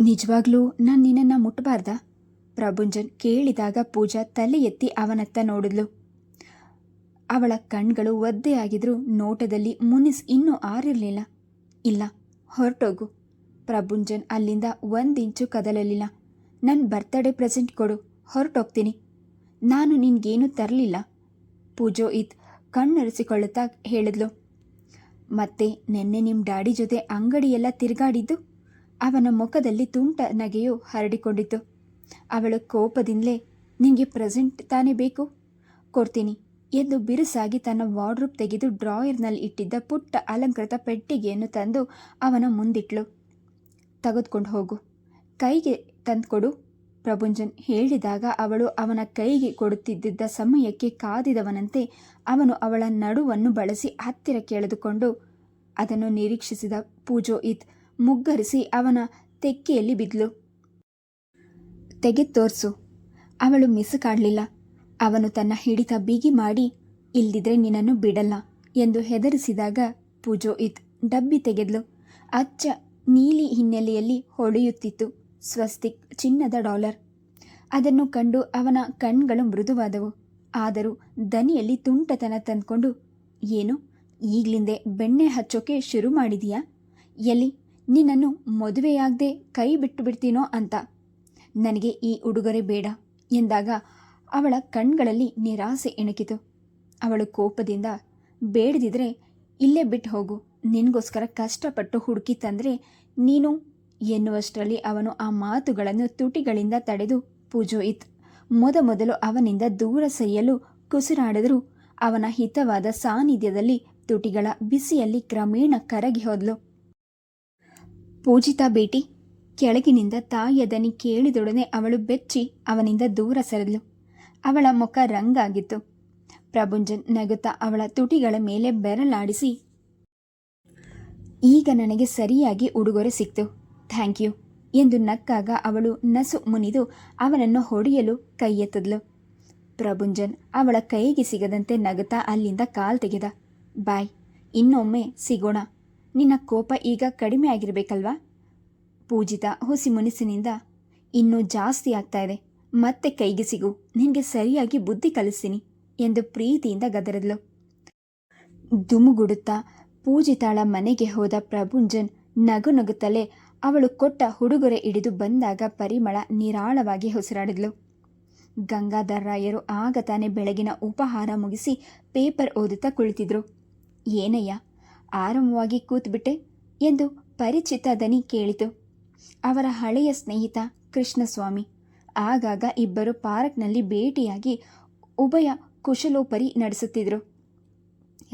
ನಿಜವಾಗ್ಲೂ ನಾನು ನಿನ್ನನ್ನ ಮುಟ್ಟಬಾರ್ದ ಪ್ರಭುಂಜನ್ ಕೇಳಿದಾಗ ಪೂಜಾ ತಲೆ ಎತ್ತಿ ಅವನತ್ತ ನೋಡಿದ್ಲು. ಅವಳ ಕಣ್ಗಳು ಒದ್ದೆಯಾಗಿದ್ರೂ ನೋಟದಲ್ಲಿ ಮುನಿಸ್ ಇನ್ನೂ ಆರಿರಲಿಲ್ಲ. ಇಲ್ಲ, ಹೊರಟೋಗು. ಪ್ರಭುಂಜನ್ ಅಲ್ಲಿಂದ ಒಂದಿಂಚು ಕದಲಲಿಲ್ಲ. ನನ್ನ ಬರ್ತ್ಡೇ ಪ್ರೆಸೆಂಟ್ ಕೊಡು, ಹೊರಟೋಗ್ತೀನಿ. ನಾನು ನಿನ್ಗೇನು ತರಲಿಲ್ಲ. ಪೂಜೋ ಇತ್ ಕಣ್ಣರಿಸಿಕೊಳ್ಳುತ್ತಾ ಹೇಳಿದ್ಲು. ಮತ್ತೆ ನಿನ್ನೆ ನಿಮ್ಮ ಡ್ಯಾಡಿ ಜೊತೆ ಅಂಗಡಿಯೆಲ್ಲ ತಿರುಗಾಡಿದ್ದು? ಅವನ ಮುಖದಲ್ಲಿ ತುಂಟ ನಗೆಯು ಹರಡಿಕೊಂಡಿತ್ತು ಅವಳು ಕೋಪದಿಂದಲೇ, ನಿಂಗೆ ಪ್ರೆಸೆಂಟ್ ತಾನೇ ಬೇಕು? ಕೊಡ್ತೀನಿ. ಎಂದು ಬಿರುಸಾಗಿ ತನ್ನ ವಾರ್ಡ್ರೂಪ್ ತೆಗೆದು ಡ್ರಾಯರ್ನಲ್ಲಿ ಇಟ್ಟಿದ್ದ ಪುಟ್ಟ ಅಲಂಕೃತ ಪೆಟ್ಟಿಗೆಯನ್ನು ತಂದು ಅವನ ಮುಂದಿಟ್ಲು. ತೆಗೆದುಕೊಂಡು ಹೋಗು. ಕೈಗೆ ತಂದುಕೊಡು. ಪ್ರಭುಂಜನ್ ಹೇಳಿದಾಗ ಅವಳು ಅವನ ಕೈಗೆ ಕೊಡುತ್ತಿದ್ದ ಸಮಯಕ್ಕೆ ಕಾದಿದವನಂತೆ ಅವನು ಅವಳ ನಡುವನ್ನು ಬಳಸಿ ಹತ್ತಿರ ಎಳೆದುಕೊಂಡು ಅದನ್ನು ನಿರೀಕ್ಷಿಸಿದ ಪೂಜೋ ಇತ್ ಮುಗ್ಗರಿಸಿ ಅವನ ತೆಕ್ಕೆಯಲ್ಲಿ ಬಿದ್ಲು. ತೆಗೆ ತೋರಿಸು ಅವಳು ಮಿಸುಕಾಡಲಿಲ್ಲ ಅವನು ತನ್ನ ಹಿಡಿತ ಬಿಗಿ ಮಾಡಿ, ಇಲ್ದಿದ್ರೆ ನಿನ್ನನ್ನು ಬಿಡಲ್ಲ ಎಂದು ಹೆದರಿಸಿದಾಗ ಪೂಜೋ ಇತ್ ಡಬ್ಬಿ ತೆಗೆದ್ಲು. ಅಚ್ಚ ನೀಲಿ ಹಿನ್ನೆಲೆಯಲ್ಲಿ ಹೊಳೆಯುತ್ತಿತ್ತು ಸ್ವಸ್ತಿಕ್ ಚಿನ್ನದ ಡಾಲರ್. ಅದನ್ನು ಕಂಡು ಅವನ ಕಣ್ಗಳು ಮೃದುವಾದವು. ಆದರೂ ದನಿಯಲ್ಲಿ ತುಂಟತನ ತಂದ್ಕೊಂಡು, ಏನು? ಈಗ್ಲಿಂದೆ ಬೆಣ್ಣೆ ಹಚ್ಚೋಕೆ ಶುರು ಮಾಡಿದೀಯಾ? ಎಲ್ಲಿ? ನಿನ್ನನ್ನು ಮದುವೆಯಾಗದೆ ಕೈ ಬಿಟ್ಟು ಬಿಡ್ತೀನೋ ಅಂತ. ನನಗೆ ಈ ಉಡುಗೊರೆ ಬೇಡ ಎಂದಾಗ ಅವಳ ಕಣ್ಗಳಲ್ಲಿ ನಿರಾಸೆ ಇಣುಕಿತು ಅವಳು ಕೋಪದಿಂದ ಬೇಡದಿದ್ರೆ ಇಲ್ಲೇ ಬಿಟ್ಟು ಹೋಗು. ನಿನಗೋಸ್ಕರ ಕಷ್ಟಪಟ್ಟು ಹುಡುಕಿ ತಂದರೆ ನೀನು ಎನ್ನುವಷ್ಟರಲ್ಲಿ ಅವನು ಆ ಮಾತುಗಳನ್ನು ತುಟಿಗಳಿಂದ ತಡೆದು ಪೂಜೋಯಿತ್. ಮೊದಮೊದಲು ಅವನಿಂದ ದೂರ ಸೆಯ್ಯಲು ಕುಸಿರಾಡಿದರೂ. ಅವನ ಹಿತವಾದ ಸಾನ್ನಿಧ್ಯದಲ್ಲಿ ತುಟಿಗಳ ಬಿಸಿಯಲ್ಲಿ ಕ್ರಮೇಣ ಕರಗಿ ಹೋದ್ಲು. ಪೂಜಿತಾ ಬೇಟಿ ಕೆಳಗಿನಿಂದ ತಾಯಿಯ ದನಿ ಕೇಳಿದೊಡನೆ ಅವಳು ಬೆಚ್ಚಿ ಅವನಿಂದ ದೂರ ಸರಿದ್ಲು. ಅವಳ ಮುಖ ರಂಗಾಗಿತ್ತು. ಪ್ರಭುಂಜನ್ ನಗುತ್ತಾ ಅವಳ ತುಟಿಗಳ ಮೇಲೆ ಬೆರಲಾಡಿಸಿ ಈಗ ನನಗೆ ಸರಿಯಾಗಿ ಉಡುಗೊರೆ ಸಿಕ್ತು. ಥ್ಯಾಂಕ್ ಯು ಎಂದು ನಕ್ಕಾಗ ಅವಳು ನಸು ಮುನಿದು ಅವನನ್ನು ಹೊಡೆಯಲು ಕೈ ಎತ್ತದ್ಲು ಪ್ರಭುಂಜನ್ ಅವಳ ಕೈಗೆ ಸಿಗದಂತೆ ನಗುತ್ತಾ ಅಲ್ಲಿಂದ ಕಾಲ್ ತೆಗೆದ, ಬಾಯ್, ಇನ್ನೊಮ್ಮೆ ಸಿಗೋಣ. ನಿನ್ನ ಕೋಪ ಈಗ ಕಡಿಮೆ ಆಗಿರಬೇಕಲ್ವಾ? ಪೂಜಿತ ಹುಸಿ ಮುನಿಸಿನಿಂದ, ಇನ್ನೂ ಜಾಸ್ತಿ ಆಗ್ತಾ ಇದೆ. ಮತ್ತೆ ಕೈಗೆ ಸಿಗು. ನಿನಗೆ ಸರಿಯಾಗಿ ಬುದ್ಧಿ ಕಲಿಸ್ತೀನಿ ಎಂದು ಪ್ರೀತಿಯಿಂದ ಗದರದ್ಲು. ದುಮುಗುಡುತ್ತಾ ಪೂಜಿತಾಳ ಮನೆಗೆ ಹೋದ ಪ್ರಭುಂಜನ್ ನಗು ನಗುತ್ತಲೇ ಅವಳು ಕೊಟ್ಟ ಹುಡುಗೊರೆ ಹಿಡಿದು ಬಂದಾಗ ಪರಿಮಳ ನಿರಾಳವಾಗಿ ಹೊಸರಾಡಿದ್ಲು ಗಂಗಾಧರ್ ರಾಯರು ಆಗ ತಾನೇ ಬೆಳಗಿನ ಉಪಹಾರ ಮುಗಿಸಿ ಪೇಪರ್ ಓದುತ್ತಾ ಕುಳಿತಿದ್ರು. ಏನಯ್ಯ ಆರಾಮವಾಗಿ ಕೂತ್ಬಿಟ್ಟೆ ಎಂದು ಪರಿಚಿತ ದನಿ ಕೇಳಿತು. ಅವರ ಹಳೆಯ ಸ್ನೇಹಿತ ಕೃಷ್ಣಸ್ವಾಮಿ. ಆಗಾಗ ಇಬ್ಬರು ಪಾರ್ಕ್ನಲ್ಲಿ ಭೇಟಿಯಾಗಿ ಉಭಯ ಕುಶಲೋಪರಿ ನಡೆಸುತ್ತಿದ್ದರು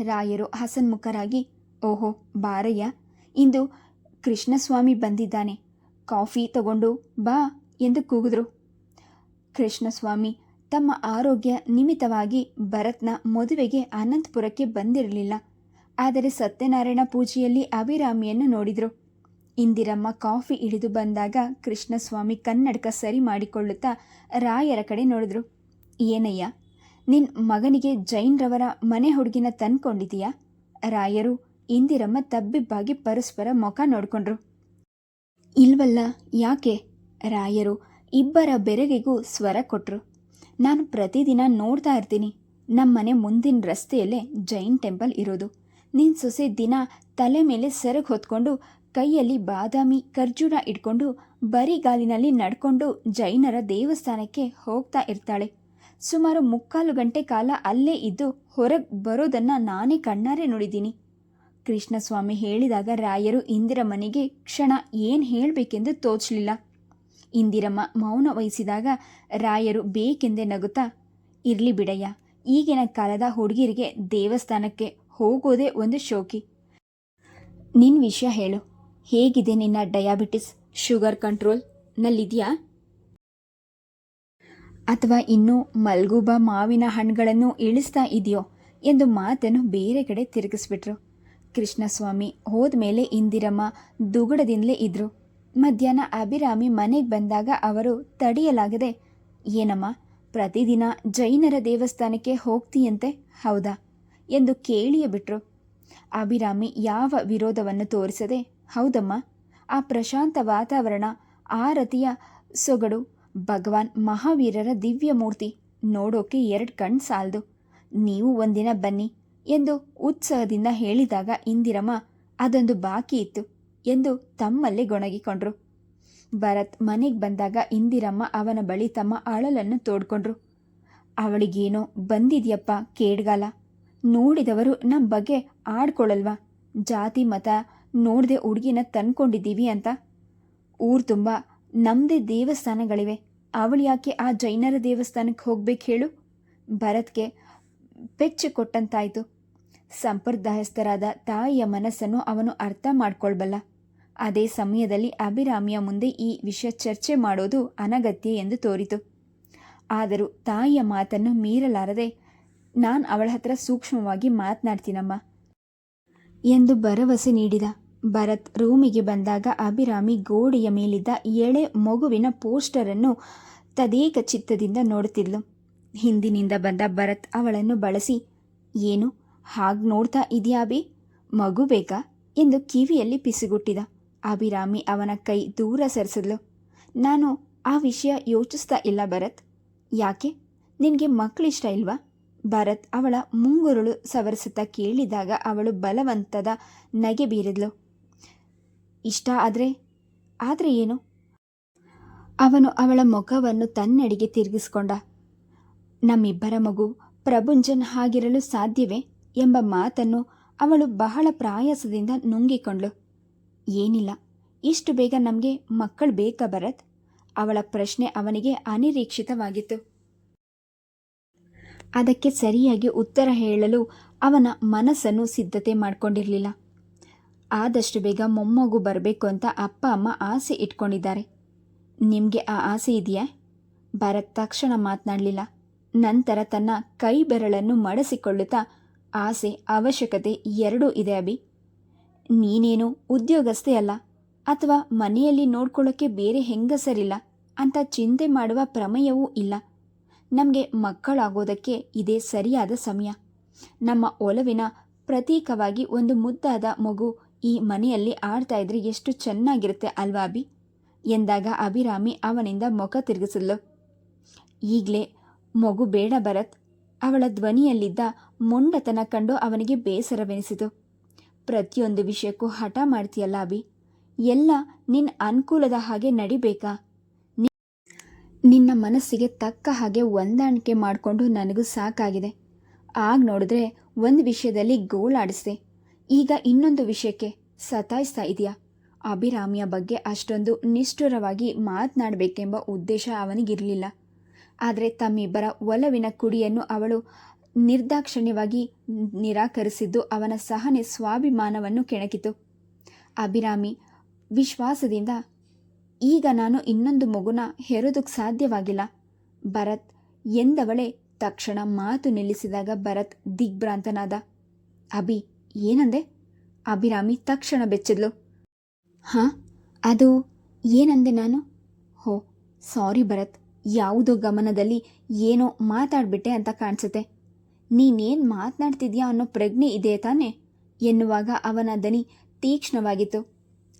ರಾಯರು ಹಸನ್ಮುಖರಾಗಿ, ಓಹೋ, ಬಾರಯ್ಯ, ಇಂದು ಕೃಷ್ಣಸ್ವಾಮಿ ಬಂದಿದ್ದಾನೆ. ಕಾಫಿ ತಗೊಂಡು ಬಾ ಎಂದು ಕೂಗಿದ್ರು. ಕೃಷ್ಣಸ್ವಾಮಿ ತಮ್ಮ ಆರೋಗ್ಯ ನಿಮಿತ್ತವಾಗಿ ಭರತ್ನ ಮದುವೆಗೆ ಅನಂತಪುರಕ್ಕೆ ಬಂದಿರಲಿಲ್ಲ. ಆದರೆ ಸತ್ಯನಾರಾಯಣ ಪೂಜೆಯಲ್ಲಿ ಅಭಿರಾಮಿಯನ್ನು ನೋಡಿದರು. ಇಂದಿರಮ್ಮ ಕಾಫಿ ಇಳಿದು ಬಂದಾಗ ಕೃಷ್ಣಸ್ವಾಮಿ ಕನ್ನಡಕ ಸರಿ ಮಾಡಿಕೊಳ್ಳುತ್ತಾ ರಾಯರ ಕಡೆ ನೋಡಿದ್ರು. ಏನಯ್ಯ, ನಿನ್ ಮಗನಿಗೆ ಜೈನ್ರವರ ಮನೆ ಹುಡುಗಿನ ತಂದ್ಕೊಂಡಿದೀಯಾ ರಾಯರು ಇಂದಿರಮ್ಮ ತಬ್ಬಿಬ್ಬಾಗಿ ಪರಸ್ಪರ ಮುಖ ನೋಡಿಕೊಂಡ್ರು. ಇಲ್ವಲ್ಲ, ಯಾಕೆ? ರಾಯರು ಇಬ್ಬರ ಬೆರಗಿಗೂ ಸ್ವರ ಕೊಟ್ರು. ನಾನು ಪ್ರತಿದಿನ ನೋಡ್ತಾ ಇರ್ತೀನಿ. ನಮ್ಮನೆ ಮುಂದಿನ ರಸ್ತೆಯಲ್ಲೇ ಜೈನ್ ಟೆಂಪಲ್ ಇರೋದು. ನಿನ್ನ ಸೊಸೆ ದಿನ ತಲೆ ಮೇಲೆ ಸೆರಗು ಹೊತ್ಕೊಂಡು ಕೈಯಲ್ಲಿ ಬಾದಾಮಿ ಖರ್ಜೂರ ಇಟ್ಕೊಂಡು ಬರಿಗಾಲಿನಲ್ಲಿ ನಡ್ಕೊಂಡು ಜೈನರ ದೇವಸ್ಥಾನಕ್ಕೆ ಹೋಗ್ತಾ ಇರ್ತಾಳೆ. ಸುಮಾರು ಮುಕ್ಕಾಲು ಗಂಟೆ ಕಾಲ ಅಲ್ಲೇ ಇದ್ದು ಹೊರಗೆ ಬರೋದನ್ನು ನಾನೇ ಕಣ್ಣಾರೆ ನೋಡಿದ್ದೀನಿ. ಕೃಷ್ಣಸ್ವಾಮಿ ಹೇಳಿದಾಗ ರಾಯರು ಇಂದಿರಮ್ಮನಿಗೆ ಕ್ಷಣ ಏನು ಹೇಳಬೇಕೆಂದು ತೋಚಲಿಲ್ಲ. ಇಂದಿರಮ್ಮ ಮೌನ ವಹಿಸಿದಾಗ ರಾಯರು ಬೇಕೆಂದೇ ನಗುತ್ತಾ, ಇರಲಿ ಬಿಡಯ್ಯ, ಈಗಿನ ಕಾಲದ ಹುಡುಗಿರಿಗೆ ದೇವಸ್ಥಾನಕ್ಕೆ ಹೋಗೋದೇ ಒಂದು ಶೋಕಿ. ನಿನ್ನ ವಿಷಯ ಹೇಳು. ಹೇಗಿದೆ ನಿನ್ನ ಡಯಾಬಿಟಿಸ್, ಶುಗರ್ ಕಂಟ್ರೋಲ್ ನಲ್ಲಿದೆಯಾ? ಅಥವಾ ಇನ್ನೂ ಮಲ್ಗುಬ ಮಾವಿನ ಹಣ್ಣುಗಳನ್ನು ಇಳಿಸ್ತಾ ಇದೆಯೋ ಎಂದು ಮಾತನ್ನು ಬೇರೆ ಕಡೆ ತಿರುಗಿಸ್ಬಿಟ್ರು. ಕೃಷ್ಣಸ್ವಾಮಿ ಹೋದ ಮೇಲೆ ಇಂದಿರಮ್ಮ ದುಗುಡದಿಂದಲೇ ಇದ್ರು. ಮಧ್ಯಾಹ್ನ ಅಭಿರಾಮಿ ಮನೆಗೆ ಬಂದಾಗ ಅವರು ತಡೆಯಲಾಗದೆ, ಏನಮ್ಮ, ಪ್ರತಿದಿನ ಜೈನರ ದೇವಸ್ಥಾನಕ್ಕೆ ಹೋಗ್ತೀಯಂತೆ? ಹೌದಾ? ಎಂದು ಕೇಳಿಯೇ ಬಿಟ್ರು ಅಭಿರಾಮಿ ಯಾವ ವಿರೋಧವನ್ನು ತೋರಿಸದೆ, ಹೌದಮ್ಮ, ಆ ಪ್ರಶಾಂತ ವಾತಾವರಣ ಆರತಿಯ ಸೊಗಡು, ಭಗವಾನ್ ಮಹಾವೀರರ ದಿವ್ಯ ಮೂರ್ತಿ ನೋಡೋಕೆ ಎರಡು ಕಣ್ಣು ಸಾಲದು. ನೀವು ಒಂದಿನ ಬನ್ನಿ ಎಂದು ಉತ್ಸಾಹದಿಂದ ಹೇಳಿದಾಗ ಇಂದಿರಮ್ಮ, ಅದೊಂದು ಬಾಕಿ ಇತ್ತು ಎಂದು ತಮ್ಮಲ್ಲೇ ಗೊಣಗಿಕೊಂಡ್ರು. ಭರತ್ ಮನೆಗೆ ಬಂದಾಗ ಇಂದಿರಮ್ಮ ಅವನ ಬಳಿ ತಮ್ಮ ಅಳಲನ್ನು ತೋಡ್ಕೊಂಡ್ರು. ಅವಳಿಗೇನೋ ಬಂದಿದ್ಯಪ್ಪ, ಕೇಡ್ಗಾಲ. ನೋಡಿದವರು ನಮ್ಮ ಬಗ್ಗೆ ಆಡ್ಕೊಳ್ಳಲ್ವಾ ಜಾತಿ, ಮತ ನೋಡದೆ ಹುಡುಗಿನ ತಂದ್ಕೊಂಡಿದ್ದೀವಿ ಅಂತ? ಊರು ತುಂಬ ನಮ್ಮದೇ ದೇವಸ್ಥಾನಗಳಿವೆ. ಅವಳು ಯಾಕೆ ಆ ಜೈನರ ದೇವಸ್ಥಾನಕ್ಕೆ ಹೋಗ್ಬೇಕು ಹೇಳು? ಭರತ್ಗೆ ಪೆಚ್ಚು ಕೊಟ್ಟಂತಾಯಿತು. ಸಂಪ್ರದಾಯಸ್ಥರಾದ ತಾಯಿಯ ಮನಸ್ಸನ್ನು ಅವನು ಅರ್ಥ ಮಾಡ್ಕೊಳ್ಬಲ್ಲ. ಅದೇ ಸಮಯದಲ್ಲಿ ಅಭಿರಾಮಿಯ ಮುಂದೆ ಈ ವಿಷಯ ಚರ್ಚೆ ಮಾಡೋದು ಅನಗತ್ಯ ಎಂದು ತೋರಿತು. ಆದರೂ ತಾಯಿಯ ಮಾತನ್ನು ಮೀರಲಾರದೆ ನಾನು ಅವಳ ಹತ್ರ ಸೂಕ್ಷ್ಮವಾಗಿ ಮಾತನಾಡ್ತೀನಮ್ಮ. ಎಂದು ಭರವಸೆ ನೀಡಿದ. ಭರತ್ ರೂಮಿಗೆ ಬಂದಾಗ ಅಭಿರಾಮಿ ಗೋಡೆಯ ಮೇಲಿದ್ದ ಎಳೆ ಮಗುವಿನ ಪೋಸ್ಟರನ್ನು ತದೇಕ ಚಿತ್ತದಿಂದ ನೋಡುತ್ತಿದ್ಲು. ಹಿಂದಿನಿಂದ ಬಂದ ಭರತ್ ಅವಳನ್ನು ಬಳಸಿ, ಏನು, ಹಾಗೆ ನೋಡ್ತಾ ಇದೆಯಾ ಅಭಿ ಮಗು ಬೇಕಾ? ಎಂದು ಕಿವಿಯಲ್ಲಿ ಪಿಸುಗುಟ್ಟಿದ. ಅಭಿರಾಮಿ ಅವನ ಕೈ ದೂರ ಸರಿಸಿದ್ಲು. ನಾನು ಆ ವಿಷಯ ಯೋಚಿಸ್ತಾ ಇಲ್ಲ ಭರತ್. ಯಾಕೆ? ನಿನಗೆ ಮಕ್ಕಳಿಷ್ಟ ಇಲ್ವಾ? ಭರತ್ ಅವಳ ಮುಂಗುರುಳು ಸವರಿಸುತ್ತಾ ಕೇಳಿದಾಗ ಅವಳು ಬಲವಂತದ ನಗೆ ಬೀರಿದ್ಲು. ಇಷ್ಟ ಆದರೆ? ಆದರೆ ಏನು? ಅವನು ಅವಳ ಮುಖವನ್ನು ತನ್ನೆಡೆಗೆ ತಿರುಗಿಸ್ಕೊಂಡ. ನಮ್ಮಿಬ್ಬರ ಮಗು ಪ್ರಭುಂಜನ್ ಹಾಗಿರಲು ಸಾಧ್ಯವೇ ಎಂಬ ಮಾತನ್ನು ಅವಳು ಬಹಳ ಪ್ರಾಯಸದಿಂದ ನುಂಗಿಕೊಂಡ್ಳು. ಏನಿಲ್ಲ, ಇಷ್ಟು ಬೇಗ ನಮಗೆ ಮಕ್ಕಳು ಬೇಕಾ ಭರತ್? ಅವಳ ಪ್ರಶ್ನೆ ಅವನಿಗೆ ಅನಿರೀಕ್ಷಿತವಾಗಿತ್ತು. ಅದಕ್ಕೆ ಸರಿಯಾಗಿ ಉತ್ತರ ಹೇಳಲು ಅವನ ಮನಸ್ಸನ್ನು ಸಿದ್ಧತೆ ಮಾಡಿಕೊಂಡಿರಲಿಲ್ಲ. ಆದಷ್ಟು ಬೇಗ ಮೊಮ್ಮಗು ಬರಬೇಕು ಅಂತ ಅಪ್ಪ ಅಮ್ಮ ಆಸೆ ಇಟ್ಕೊಂಡಿದ್ದಾರೆ. ನಿಮಗೆ ಆ ಆಸೆ ಇದೆಯಾ? ಭರತ್ ತಕ್ಷಣ ಮಾತನಾಡಲಿಲ್ಲ. ನಂತರ ತನ್ನ ಕೈ ಬೆರಳನ್ನು ಮಡಸಿಕೊಳ್ಳುತ್ತಾ, ಆಸೆ, ಅವಶ್ಯಕತೆ ಎರಡೂ ಇದೆ ಅಭಿ. ನೀನೇನು ಉದ್ಯೋಗಸ್ಥೆ ಅಲ್ಲ? ಅಥವಾ ಮನೆಯಲ್ಲಿ ನೋಡ್ಕೊಳ್ಳೋಕ್ಕೆ ಬೇರೆ ಹೆಂಗಸರಿಲ್ಲ? ಅಂತ ಚಿಂತೆ ಮಾಡುವ ಪ್ರಮೇಯವೂ ಇಲ್ಲ. ನಮಗೆ ಮಕ್ಕಳಾಗೋದಕ್ಕೆ ಇದೇ ಸರಿಯಾದ ಸಮಯ. ನಮ್ಮ ಒಲವಿನ ಪ್ರತೀಕವಾಗಿ ಒಂದು ಮುದ್ದಾದ ಮಗು ಈ ಮನೆಯಲ್ಲಿ ಆಡ್ತಾ ಇದ್ರೆ ಎಷ್ಟು ಚೆನ್ನಾಗಿರುತ್ತೆ ಅಲ್ವಾ ಅಭಿ? ಎಂದಾಗ ಅಭಿರಾಮಿ ಅವನಿಂದ ಮುಖ ತಿರುಗಿಸಿದ್ಲು. ಈಗಲೇ ಮಗು ಬೇಡ ಭರತ್. ಅವಳ ಧ್ವನಿಯಲ್ಲಿದ್ದ ಮೊಂಡತನ ಕಂಡು ಅವನಿಗೆ ಬೇಸರವೆನಿಸಿತು. ಪ್ರತಿಯೊಂದು ವಿಷಯಕ್ಕೂ ಹಠ ಮಾಡ್ತೀಯಲ್ಲ ಅಭಿ? ಎಲ್ಲ ನಿನ್ನ ಅನುಕೂಲದ ಹಾಗೆ ನಡಿಬೇಕಾ? ನಿನ್ನ ಮನಸ್ಸಿಗೆ ತಕ್ಕ ಹಾಗೆ ಹೊಂದಾಣಿಕೆ ಮಾಡಿಕೊಂಡು ನನಗೂ ಸಾಕಾಗಿದೆ. ಆಗ ನೋಡಿದ್ರೆ ಒಂದು ವಿಷಯದಲ್ಲಿ ಗೋಳಾಡಿಸ್ದೆ ಈಗ ಇನ್ನೊಂದು ವಿಷಯಕ್ಕೆ ಸತಾಯಿಸ್ತಾ ಇದೆಯಾ? ಅಭಿರಾಮಿಯ ಬಗ್ಗೆ ಅಷ್ಟೊಂದು ನಿಷ್ಠುರವಾಗಿ ಮಾತನಾಡಬೇಕೆಂಬ ಉದ್ದೇಶ ಅವನಿಗಿರಲಿಲ್ಲ. ಆದರೆ ತಮ್ಮಿಬ್ಬರ ಒಲವಿನ ಕುಡಿಯನ್ನು ಅವಳು ನಿರ್ದಾಕ್ಷಣ್ಯವಾಗಿ ನಿರಾಕರಿಸಿದ್ದು ಅವನ ಸಹನೆ ಸ್ವಾಭಿಮಾನವನ್ನು ಕೆಣಕಿತು. ಅಭಿರಾಮಿ ವಿಶ್ವಾಸದಿಂದ ಈಗ ನಾನು ಇನ್ನೊಂದು ಮಗುನ ಹೆರೋದಕ್ಕೆ ಸಾಧ್ಯವಾಗಿಲ್ಲ. ಭರತ್ ಎಂದವಳೆ ತಕ್ಷಣ ಮಾತು ನಿಲ್ಲಿಸಿದಾಗ ಭರತ್ ದಿಗ್ಭ್ರಾಂತನಾದ, ಅಭಿ, ಏನಂದೆ? ಅಭಿರಾಮಿ ತಕ್ಷಣ ಬೆಚ್ಚಿದ್ಲು. ಹಾಂ, ಅದು ಏನಂದೆ ನಾನು? ಹೋ, ಸಾರಿ ಭರತ್, ಯಾವುದೋ ಗಮನದಲ್ಲಿ ಏನೋ ಮಾತಾಡ್ಬಿಟ್ಟೆ ಅಂತ ಕಾಣಿಸುತ್ತೆ. ನೀನೇನು ಮಾತನಾಡ್ತಿದ್ಯಾ ಅನ್ನೋ ಪ್ರಜ್ಞೆ ಇದೆ ತಾನೆ? ಎನ್ನುವಾಗ ಅವನ ದನಿ ತೀಕ್ಷ್ಣವಾಗಿತ್ತು.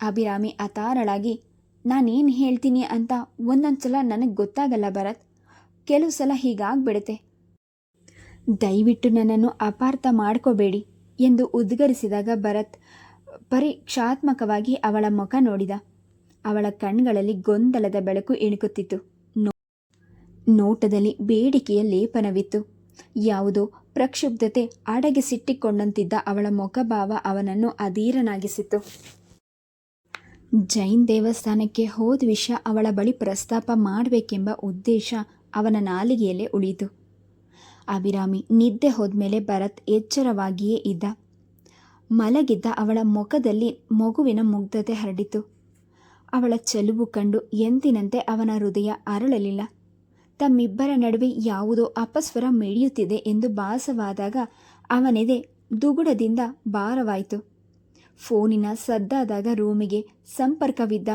ಅಭಿರಾಮಿ ಅತಾರಳಾಗಿ ನಾನೇನು ಹೇಳ್ತೀನಿ ಅಂತ ಒಂದೊಂದು ಸಲ ನನಗೆ ಗೊತ್ತಾಗಲ್ಲ ಭರತ್. ಕೆಲವು ಸಲ ಹೀಗಾಗ್ಬಿಡುತ್ತೆ. ದಯವಿಟ್ಟು ನನ್ನನ್ನು ಅಪಾರ್ಥ ಮಾಡ್ಕೋಬೇಡಿ ಎಂದು ಉದ್ಗರಿಸಿದಾಗ ಭರತ್ ಪರೀಕ್ಷಾತ್ಮಕವಾಗಿ ಅವಳ ಮುಖ ನೋಡಿದ. ಅವಳ ಕಣ್ಗಳಲ್ಲಿ ಗೊಂದಲದ ಬೆಳಕು ಇಣುಕುತ್ತಿತ್ತು. ನೋಟದಲ್ಲಿ ಬೇಡಿಕೆಯ ಲೇಪನವಿತ್ತು. ಯಾವುದೋ ಪ್ರಕ್ಷುಬ್ಧತೆ ಅಡಗಿಸಿಟ್ಟಿಕೊಂಡಂತಿದ್ದ ಅವಳ ಮುಖಭಾವ ಅವನನ್ನು ಅಧೀರನಾಗಿಸಿತ್ತು. ಜೈನ್ ದೇವಸ್ಥಾನಕ್ಕೆ ಹೋದ ವಿಷಯ ಅವಳ ಬಳಿ ಪ್ರಸ್ತಾಪ ಮಾಡಬೇಕೆಂಬ ಉದ್ದೇಶ ಅವನ ನಾಲಿಗೆಯಲ್ಲೇ ಉಳಿದು ಅಭಿರಾಮಿ ನಿದ್ದೆ ಹೋದ್ಮೇಲೆ ಭರತ್ ಎಚ್ಚರವಾಗಿಯೇ ಇದ್ದ. ಮಲಗಿದ್ದ ಅವಳ ಮುಖದಲ್ಲಿ ಮಗುವಿನ ಮುಗ್ಧತೆ ಹರಡಿತು. ಅವಳ ಚೆಲುವು ಕಂಡು ಎಂದಿನಂತೆ ಅವನ ಹೃದಯ ಅರಳಲಿಲ್ಲ. ತಮ್ಮಿಬ್ಬರ ನಡುವೆ ಯಾವುದೋ ಅಪಸ್ವರ ಮಿಡಿಯುತ್ತಿದೆ ಎಂದು ಭಾಸವಾದಾಗ ಅವನೆದೆ ದುಗುಡದಿಂದ ಭಾರವಾಯಿತು. ಫೋನಿನ ಸದ್ದಾದಾಗ ರೂಮಿಗೆ ಸಂಪರ್ಕವಿದ್ದ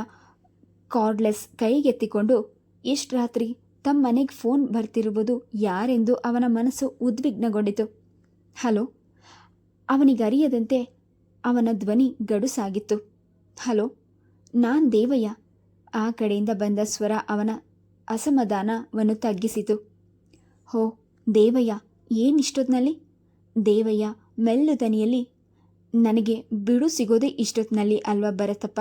ಕಾರ್ಡ್ಲೆಸ್ ಕೈಗೆತ್ತಿಕೊಂಡು, ಎಷ್ಟು ರಾತ್ರಿ? ತಮ್ಮ ಮನೆಗೆ ಫೋನ್ ಬರ್ತಿರುವುದು ಯಾರೆಂದು ಅವನ ಮನಸ್ಸು ಉದ್ವಿಗ್ನಗೊಂಡಿತು. ಹಲೋ? ಅವನಿಗರಿಯದಂತೆ ಅವನ ಧ್ವನಿ ಗಡುಸಾಗಿತ್ತು. ಹಲೋ? ನಾನ್ ದೇವಯ್ಯ. ಆ ಕಡೆಯಿಂದ ಬಂದ ಸ್ವರ ಅವನ ಅಸಮಾಧಾನವನ್ನು ತಗ್ಗಿಸಿತು. ಹೋ, ದೇವಯ್ಯ ಏನಿಷ್ಟೊತ್ತಿನಲ್ಲಿ ದೇವಯ್ಯ, ಮೆಲ್ಲು ದನಿಯಲ್ಲಿ ನನಗೆ ಬಿಡು ಸಿಗೋದೇ ಇಷ್ಟೊತ್ತಿನಲ್ಲಿ ಅಲ್ವಾ ಬರತ್ತಪ್ಪ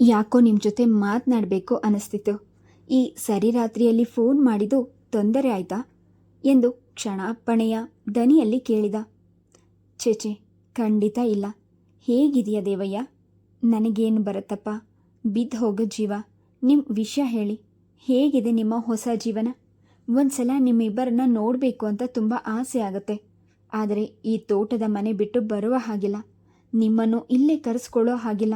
ಯಾಕೋ ನಿಮ್ಮ ಜೊತೆ ಮಾತನಾಡಬೇಕು ಅನಿಸ್ತಿತ್ತು. ಈ ಸರಿ ರಾತ್ರಿಯಲ್ಲಿ ಫೋನ್ ಮಾಡಿದ್ದು ತೊಂದರೆ ಆಯ್ತಾ? ಎಂದು ಕ್ಷಣಾಪಣೆಯ ದನಿಯಲ್ಲಿ ಕೇಳಿದ. ಚೇಚೆ ಖಂಡಿತ ಇಲ್ಲ. ಹೇಗಿದೆಯಾ ದೇವಯ್ಯ? ನನಗೇನು ಬರುತ್ತಪ್ಪ ಬಿದ್ದು ಹೋಗೋ ಜೀವ. ನಿಮ್ಮ ವಿಷಯ ಹೇಳಿ. ಹೇಗಿದೆ ನಿಮ್ಮ ಹೊಸ ಜೀವನ? ಒಂದ್ಸಲ ನಿಮ್ಮಿಬ್ಬರನ್ನ ನೋಡಬೇಕು ಅಂತ ತುಂಬ ಆಸೆ ಆಗುತ್ತೆ. ಆದರೆ ಈ ತೋಟದ ಮನೆ ಬಿಟ್ಟು ಬರುವ ಹಾಗಿಲ್ಲ. ನಿಮ್ಮನ್ನು ಇಲ್ಲೇ ಕರೆಸ್ಕೊಳ್ಳೋ ಹಾಗಿಲ್ಲ.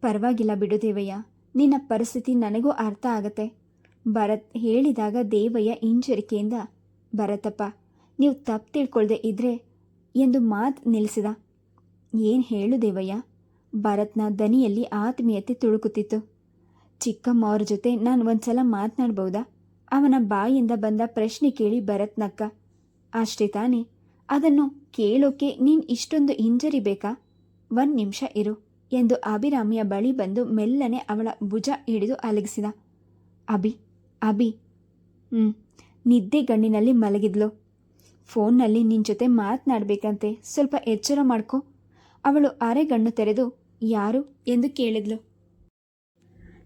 ಪರವಾಗಿಲ್ಲ ಬಿಡು ದೇವಯ್ಯ ನಿನ್ನ ಪರಿಸ್ಥಿತಿ ನನಗೂ ಅರ್ಥ ಆಗತ್ತೆ. ಭರತ್ ಹೇಳಿದಾಗ ದೇವಯ್ಯ ಹಿಂಜರಿಕೆಯಿಂದ, ಭರತಪ್ಪ, ನೀವು ತಪ್ಪು ತಿಳ್ಕೊಳ್ದೆ ಇದ್ರೆ ಎಂದು ಮಾತು ನಿಲ್ಲಿಸಿದ. ಏನು ಹೇಳು ದೇವಯ್ಯ, ಭರತ್ನ ದನಿಯಲ್ಲಿ ಆತ್ಮೀಯತೆ ತುಳುಕುತ್ತಿತ್ತು. ಚಿಕ್ಕಮ್ಮ ಅವ್ರ ಜೊತೆ ನಾನು ಒಂದ್ಸಲ ಮಾತನಾಡ್ಬೋದಾ? ಅವನ ಬಾಯಿಂದ ಬಂದ ಪ್ರಶ್ನೆ ಕೇಳಿ ಭರತ್ನಕ್ಕ, ಅಷ್ಟೇ ತಾನೇ. ಅದನ್ನು ಕೇಳೋಕೆ ನೀನು ಇಷ್ಟೊಂದು ಹಿಂಜರಿಬೇಕಾ? ಒಂದು ನಿಮಿಷ ಇರು ಎಂದು ಅಭಿರಾಮಿಯ ಬಳಿ ಬಂದು ಮೆಲ್ಲನೆ ಅವಳ ಭುಜ ಹಿಡಿದು ಅಲಗಿಸಿದ. ಅಭಿ ಅಭಿ. ಹ್ಞೂ ನಿದ್ದೆ ಗಣ್ಣಿನಲ್ಲಿ ಮಲಗಿದ್ಲು. ಫೋನ್ನಲ್ಲಿ ನಿನ್ನ ಜೊತೆ ಮಾತನಾಡಬೇಕಂತೆ. ಸ್ವಲ್ಪ ಎಚ್ಚರ ಮಾಡ್ಕೊ. ಅವಳು ಅರೆಗಣ್ಣು ತೆರೆದು, ಯಾರು? ಎಂದು ಕೇಳಿದ್ಲು.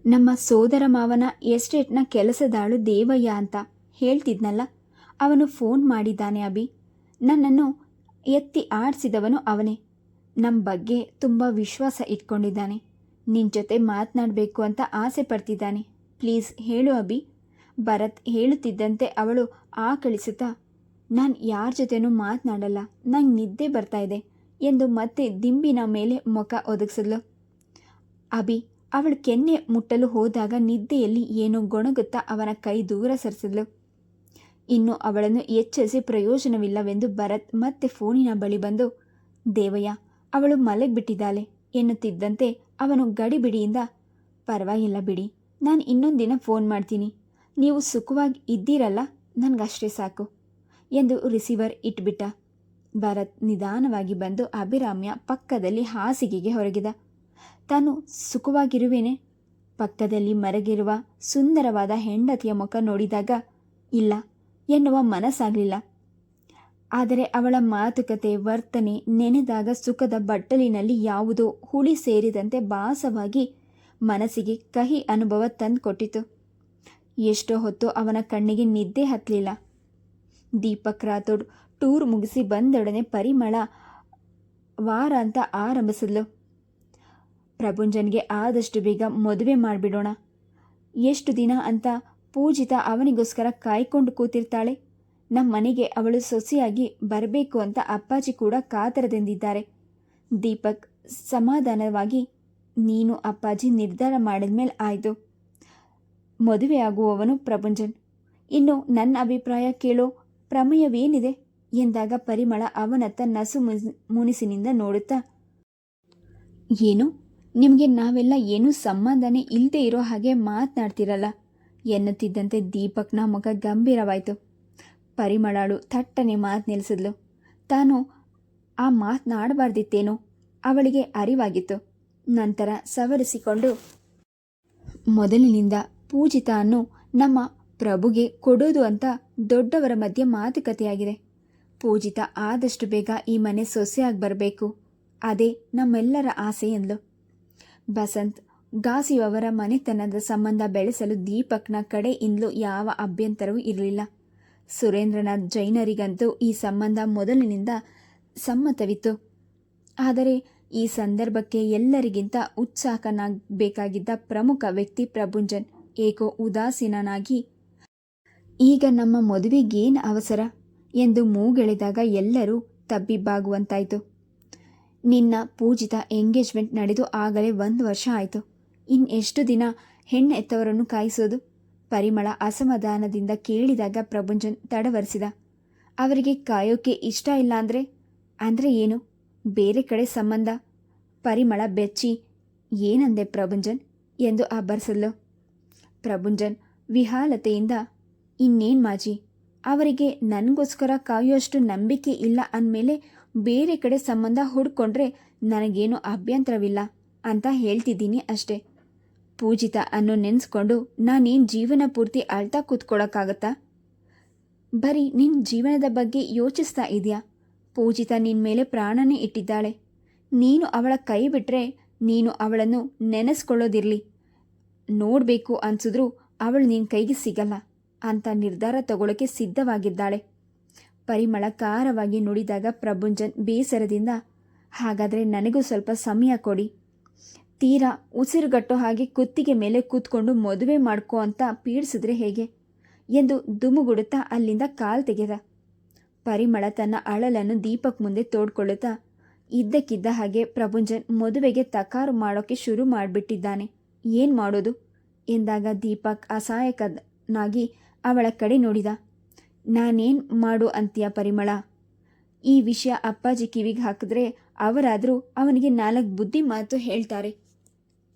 ನಮ್ಮ ಸೋದರ ಮಾವನ ಎಸ್ಟೇಟ್ನ ಕೆಲಸದಾಳು ದೇವಯ್ಯ ಅಂತ ಹೇಳ್ತಿದ್ನಲ್ಲ, ಅವನು ಫೋನ್ ಮಾಡಿದ್ದಾನೆ ಅಭಿ. ನನ್ನನ್ನು ಎತ್ತಿ ಆಡಿಸಿದವನು ಅವನೇ. ನಮ್ಮ ಬಗ್ಗೆ ತುಂಬ ವಿಶ್ವಾಸ ಇಟ್ಕೊಂಡಿದ್ದಾನೆ. ನಿನ್ನ ಜೊತೆ ಮಾತನಾಡಬೇಕು ಅಂತ ಆಸೆ ಪಡ್ತಿದ್ದಾನೆ. ಪ್ಲೀಸ್ ಹೇಳು ಅಭಿ. ಭರತ್ ಹೇಳುತ್ತಿದ್ದಂತೆ ಅವಳು ಆ ಕಳಿಸುತ್ತಾ ನಾನು ಯಾರ ಜೊತೆನೂ ಮಾತನಾಡಲ್ಲ, ನಂಗೆ ನಿದ್ದೆ ಬರ್ತಾ ಇದೆ ಎಂದು ಮತ್ತೆ ದಿಂಬಿನ ಮೇಲೆ ಮುಖ ಒದಗಿಸಿದ್ಲು. ಅಭಿ, ಅವಳು ಕೆನ್ನೆ ಮುಟ್ಟಲು ಹೋದಾಗ ನಿದ್ದೆಯಲ್ಲಿ ಏನೋ ಗೊಣಗುತ್ತಾ ಅವನ ಕೈ ದೂರ ಸರಿಸಿದ್ಲು. ಇನ್ನು ಅವಳನ್ನು ಎಚ್ಚರಿಸಿ ಪ್ರಯೋಜನವಿಲ್ಲವೆಂದು ಭರತ್ ಮತ್ತೆ ಫೋನಿನ ಬಳಿ ಬಂದು, ದೇವಯ್ಯ, ಅವಳು ಮಲಗಿಬಿಟ್ಟಿದ್ದಾಳೆ ಎನ್ನುತ್ತಿದ್ದಂತೆ ಅವನು ಗಡಿಬಿಡಿಯಿಂದ, ಪರವಾಗಿಲ್ಲ ಬಿಡಿ, ನಾನು ಇನ್ನೊಂದು ದಿನ ಫೋನ್ ಮಾಡ್ತೀನಿ. ನೀವು ಸುಖವಾಗಿ ಇದ್ದೀರಲ್ಲ, ನನಗಷ್ಟೇ ಸಾಕು ಎಂದು ರಿಸೀವರ್ ಇಟ್ಬಿಟ್ಟ. ಭರತ್ ನಿಧಾನವಾಗಿ ಬಂದು ಅಭಿರಾಮ್ಯ ಪಕ್ಕದಲ್ಲಿ ಹಾಸಿಗೆಗೆ ಹೊರಗಿದ. ತಾನು ಸುಖವಾಗಿರುವೇನೆ? ಪಕ್ಕದಲ್ಲಿ ಮರಗಿರುವ ಸುಂದರವಾದ ಹೆಂಡತಿಯ ಮುಖ ನೋಡಿದಾಗ ಇಲ್ಲ ಎನ್ನುವ ಮನಸ್ಸಾಗಲಿಲ್ಲ. ಆದರೆ ಅವಳ ಮಾತುಕತೆ, ವರ್ತನೆ ನೆನೆದಾಗ ಸುಖದ ಬಟ್ಟಲಿನಲ್ಲಿ ಯಾವುದೋ ಹುಳಿ ಸೇರಿದಂತೆ ಭಾಸವಾಗಿ ಮನಸ್ಸಿಗೆ ಕಹಿ ಅನುಭವ ತಂದುಕೊಟ್ಟಿತು. ಎಷ್ಟೋ ಹೊತ್ತು ಅವನ ಕಣ್ಣಿಗೆ ನಿದ್ದೆ ಹತ್ತಲಿಲ್ಲ ದೀಪಕ್ ರಾಥೋಡ್ ಟೂರ್ ಮುಗಿಸಿ ಬಂದೊಡನೆ ಪರಿಮಳ ವಾರ ಅಂತ ಆರಂಭಿಸಿದ್ಲು. ಪ್ರಭುಂಜನ್ಗೆ ಆದಷ್ಟು ಬೇಗ ಮದುವೆ ಮಾಡಿಬಿಡೋಣ. ಎಷ್ಟು ದಿನ ಅಂತ ಪೂಜಿತ ಅವನಿಗೋಸ್ಕರ ಕಾಯ್ಕೊಂಡು ಕೂತಿರ್ತಾಳೆ. ನಮ್ಮ ಮನೆಗೆ ಅವಳು ಸೊಸೆಯಾಗಿ ಬರಬೇಕು ಅಂತ ಅಪ್ಪಾಜಿ ಕೂಡ ಕಾತರದಿಂದಿದ್ದಾರೆ. ದೀಪಕ್, ಸಮಾಧಾನವಾಗಿ, ನೀನು ಅಪ್ಪಾಜಿ ನಿರ್ಧಾರ ಮಾಡಿದ್ಮೇಲೆ ಆಯಿತು. ಮದುವೆಯಾಗುವವನು ಪ್ರಭುಂಜನ್ ಇನ್ನು ನನ್ನ ಅಭಿಪ್ರಾಯ ಕೇಳೋ ಪ್ರಮೇಯವೇನಿದೆ? ಎಂದಾಗ ಪರಿಮಳ ಅವನತ್ತ ನಸು ಮುನಿಸ್- ಮುನಿಸಿನಿಂದ ನೋಡುತ್ತಾ, ಏನು? ನಿಮಗೆ ನಾವೆಲ್ಲ ಏನೂ ಸಂಬಂಧನೇ ಇಲ್ಲದೆ ಇರೋ ಹಾಗೆ ಮಾತನಾಡ್ತಿರಲ್ಲ. ಎನ್ನುತ್ತಿದ್ದಂತೆ ದೀಪಕ್ನ ಮುಖ ಗಂಭೀರವಾಯಿತು. ಪರಿಮಳಳು ಥಟ್ಟನೆ ಮಾತು ನಿಲ್ಲಿಸಿದ್ಲು. ತಾನು ಆ ಮಾತನಾಡಬಾರ್ದಿತ್ತೇನೋ ಅವಳಿಗೆ ಅರಿವಾಗಿತ್ತು. ನಂತರ ಸವರಿಸಿಕೊಂಡು, ಮೊದಲಿನಿಂದ ಪೂಜಿತ ಅನ್ನು ನಮ್ಮ ಪ್ರಭುಗೆ ಕೊಡೋದು ಅಂತ ದೊಡ್ಡವರ ಮಧ್ಯೆ ಮಾತುಕತೆಯಾಗಿದೆ. ಪೂಜಿತ ಆದಷ್ಟು ಬೇಗ ಈ ಮನೆ ಸೊಸೆಯಾಗಿ ಬರಬೇಕು. ಅದೇ ನಮ್ಮೆಲ್ಲರ ಆಸೆ ಎಂದ್ಲು. ಬಸಂತ್ ಗಾಸಿಯವರ ಮನೆತನದ ಸಂಬಂಧ ಬೆಳೆಸಲು ದೀಪಕ್ನ ಕಡೆಯಿಂದಲೂ ಯಾವ ಅಭ್ಯಂತರವೂ ಇರಲಿಲ್ಲ. ಸುರೇಂದ್ರನಾಥ್ ಜೈನರಿಗಂತೂ ಈ ಸಂಬಂಧ ಮೊದಲಿನಿಂದ ಸಮ್ಮತವಿತ್ತು. ಆದರೆ ಈ ಸಂದರ್ಭಕ್ಕೆ ಎಲ್ಲರಿಗಿಂತ ಉತ್ಸಾಹನಾಗಬೇಕಾಗಿದ್ದ ಪ್ರಮುಖ ವ್ಯಕ್ತಿ ಪ್ರಭುಂಜನ್, ಏಕೋ ಉದಾಸೀನನಾಗಿ, ಈಗ ನಮ್ಮ ಮದುವೆಗೇನು ಅವಸರ? ಎಂದು ಮೂಗೆಳೆದಾಗ ಎಲ್ಲರೂ ತಬ್ಬಿಬ್ಬಾಗುವಂತಾಯಿತು. ನಿನ್ನ ಪೂಜಿತ ಎಂಗೇಜ್ಮೆಂಟ್ ನಡೆದು ಆಗಲೇ ಒಂದು ವರ್ಷ ಆಯಿತು. ಇನ್ನೆಷ್ಟು ದಿನ ಹೆಣ್ಣು ಎತ್ತವರನ್ನು ಕಾಯಿಸೋದು? ಪರಿಮಳ ಅಸಮಾಧಾನದಿಂದ ಕೇಳಿದಾಗ ಪ್ರಭುಂಜನ್ ತಡವರಿಸಿದ. ಅವರಿಗೆ ಕಾಯೋಕೆ ಇಷ್ಟ ಇಲ್ಲ ಅಂದರೆ? ಅಂದರೆ ಏನು? ಬೇರೆ ಕಡೆ ಸಂಬಂಧ? ಪರಿಮಳ ಬೆಚ್ಚಿ, ಏನಂದೆ ಪ್ರಭುಂಜನ್? ಎಂದು ಅಬ್ಬರಿಸಲು ಪ್ರಭುಂಜನ್ ವಿಹಾಲತೆಯಿಂದ, ಇನ್ನೇನು ಮಾಜಿ? ಅವರಿಗೆ ನನಗೋಸ್ಕರ ಕಾಯುವಷ್ಟು ನಂಬಿಕೆ ಇಲ್ಲ ಅಂದಮೇಲೆ ಬೇರೆ ಕಡೆ ಸಂಬಂಧ ಹುಡ್ಕೊಂಡ್ರೆ ನನಗೇನು ಅಭ್ಯಂತರವಿಲ್ಲ ಅಂತ ಹೇಳ್ತಿದ್ದೀನಿ ಅಷ್ಟೆ. ಪೂಜಿತ ಅನ್ನು ನೆನೆಸ್ಕೊಂಡು, ನಾನೇನು ಜೀವನ ಪೂರ್ತಿ ಅಳ್ತಾ ಕೂತ್ಕೊಳ್ಳೋಕ್ಕಾಗತ್ತಾ ಬರೀ ನಿನ್ನ ಜೀವನದ ಬಗ್ಗೆ ಯೋಚಿಸ್ತಾ ಇದೆಯಾ? ಪೂಜಿತ ನಿನ್ನ ಮೇಲೆ ಪ್ರಾಣನೇ ಇಟ್ಟಿದ್ದಾಳೆ. ನೀನು ಅವಳ ಕೈ ಬಿಟ್ಟರೆ ನೀನು ಅವಳನ್ನು ನೆನೆಸ್ಕೊಳ್ಳೋದಿರಲಿ. ನೋಡಬೇಕು ಅನ್ಸಿದ್ರೂ ಅವಳು ನಿನ್ನ ಕೈಗೆ ಸಿಗಲ್ಲ ಅಂತ ನಿರ್ಧಾರ ತಗೊಳ್ಳೋಕೆ ಸಿದ್ಧವಾಗಿದ್ದಾಳೆ. ಪರಿಮಳ ಖಾರವಾಗಿ ನುಡಿದಾಗ ಪ್ರಭುಂಜನ್ ಬೇಸರದಿಂದ, ಹಾಗಾದರೆ ನನಗೂ ಸ್ವಲ್ಪ ಸಮಯ ಕೊಡಿ. ತೀರಾ ಉಸಿರುಗಟ್ಟೋ ಹಾಗೆ ಕುತ್ತಿಗೆ ಮೇಲೆ ಕೂತ್ಕೊಂಡು ಮದುವೆ ಮಾಡ್ಕೋ ಅಂತ ಪೀಡಿಸಿದ್ರೆ ಹೇಗೆ? ಎಂದು ದುಮುಗುಡುತ್ತಾ ಅಲ್ಲಿಂದ ಕಾಲ್ ತೆಗೆದ. ಪರಿಮಳ ತನ್ನ ಅಳಲನ್ನು ದೀಪಕ್ ಮುಂದೆ ತೋಡ್ಕೊಳ್ಳುತ್ತಾ ಇದ್ದಕ್ಕಿದ್ದ ಹಾಗೆ ಪ್ರಭುಂಜನ್ ಮದುವೆಗೆ ತಕಾರು ಮಾಡೋಕೆ ಶುರು ಮಾಡಿಬಿಟ್ಟಿದ್ದಾನೆ. ಏನು ಮಾಡೋದು? ಎಂದಾಗ ದೀಪಕ್ ಅಸಹಾಯಕನಾಗಿ ಅವಳ ಕಡೆ ನೋಡಿದ. ನಾನೇನು ಮಾಡು ಅಂತೀಯ ಪರಿಮಳ? ಈ ವಿಷಯ ಅಪ್ಪಾಜಿ ಕಿವಿಗೆ ಹಾಕಿದ್ರೆ ಅವರಾದರೂ ಅವನಿಗೆ ನಾಲ್ಕು ಬುದ್ಧಿ ಮಾತು ಹೇಳ್ತಾರೆ.